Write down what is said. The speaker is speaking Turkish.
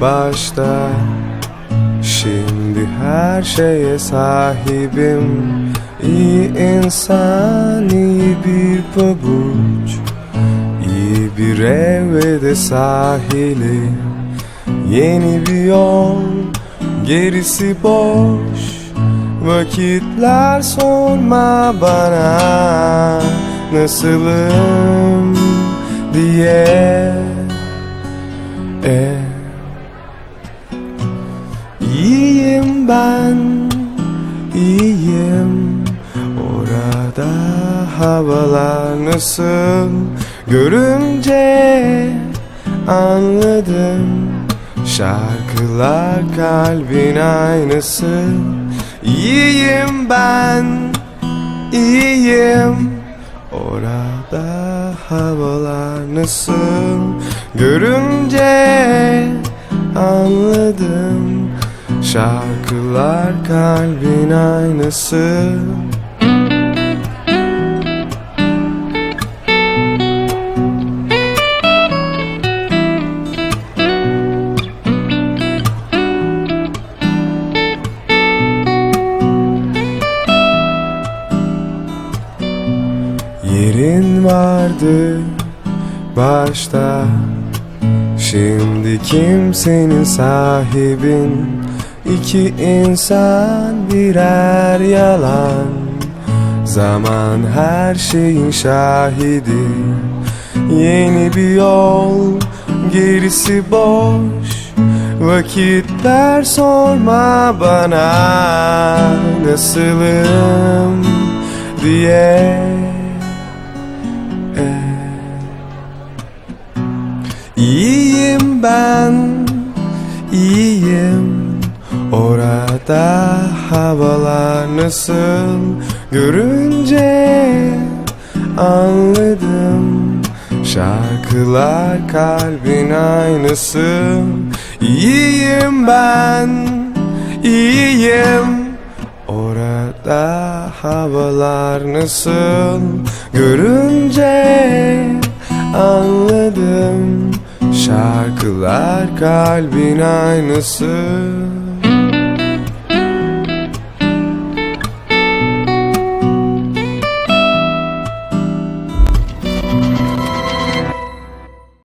başta. Şimdi her şeye sahibim. İyi insan, iyi bir pabuç. İyi bir ev ve de sahili. Yeni bir yol, gerisi boş. Vakitler sorma bana. Nasılım diye e, İyiyim ben, iyiyim. Orada havalar nasıl? Görünce anladım. Şarkılar kalbin aynısı. İyiyim ben, Orada havalar nasıl Görünce anladım. Şarkılar kalbin aynısı Vardı başta. Şimdi kimsenin sahibin? İki insan birer yalan. Zaman her şeyin şahidi. Yeni bir yol gerisi boş. Vakitler sorma bana. Nasılım diye İyiyim ben, iyiyim. Orada havalar nasıl? Görünce anladım. Şarkılar kalbin aynısı. İyiyim ben, iyiyim. Orada havalar nasıl? Görünce anladım Şarkılar kalbin aynısı